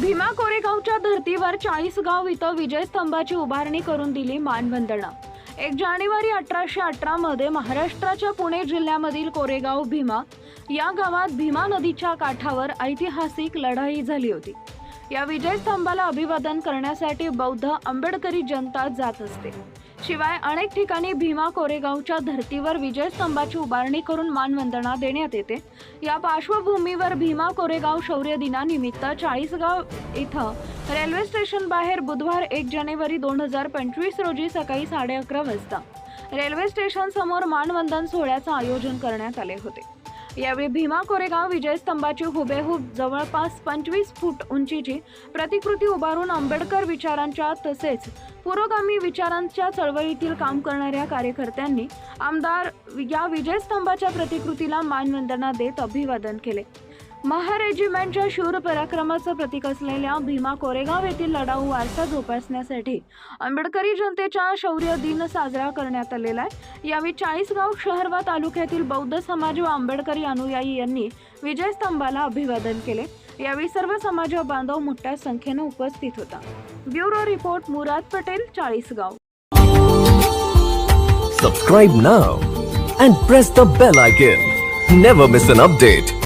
भीमा कोरेगावच्या धर्तीवर चाळीसगाव इथं विजय स्तंभाची उभारणी करून दिली मानवंदना. एक जानेवारी अठराशे अठरा मध्ये महाराष्ट्राच्या पुणे जिल्ह्यामधील कोरेगाव भीमा या गावात भीमा नदीच्या काठावर ऐतिहासिक लढाई झाली होती. या विजय स्तंभाला अभिवादन करण्यासाठी बौद्ध आंबेडकरी जनता जात असते. शिवाय अनेक ठिकाणी भीमा कोरेगावच्या धर्तीवर विजय स्तंभाची उभारणी करून मानवंदना देण्यात येते. या पार्श्वभूमीवर भीमा कोरेगाव शौर्य दिनानिमित्त चाळीसगाव इथं रेल्वे स्टेशन बाहेर बुधवार एक जानेवारी दोन हजार पंचवीस रोजी सकाळी साडे अकरा वाजता रेल्वे स्टेशन समोर मानवंदन सोहळ्याचं आयोजन करण्यात आले होते. यावेळी भीमा कोरेगाव विजय स्तंभाची हुबेहूब जवळपास पंचवीस फूट उंचीची प्रतिकृती उभारून आंबेडकर विचारांच्या तसेच पुरोगामी विचारांच्या चळवळीतील काम करणाऱ्या कार्यकर्त्यांनी आमदार या विजय स्तंभाच्या प्रतिकृतीला मानवंदना देत अभिवादन केले. महा रेजिमेंटच्या शूर पराक्रमाचं प्रतीक असलेल्या भीमा कोरेगाव येथील लढाऊ वारसा जोपासण्यासाठी आंबेडकरी जनतेच्या शौर्य दिन साजरा करण्यात आलेला आहे. यावेळी चाळीसगाव शहर व तालुक्यातील बौद्ध समाज व आंबेडकरी अनुयायी यांनी विजय स्तंभाला अभिवादन केले. यावेळी सर्व समाज बांधव मोठ्या संख्येनं उपस्थित होता. Bureau report Murad Patel Chalisgaon. Subscribe now and press the bell icon never miss an update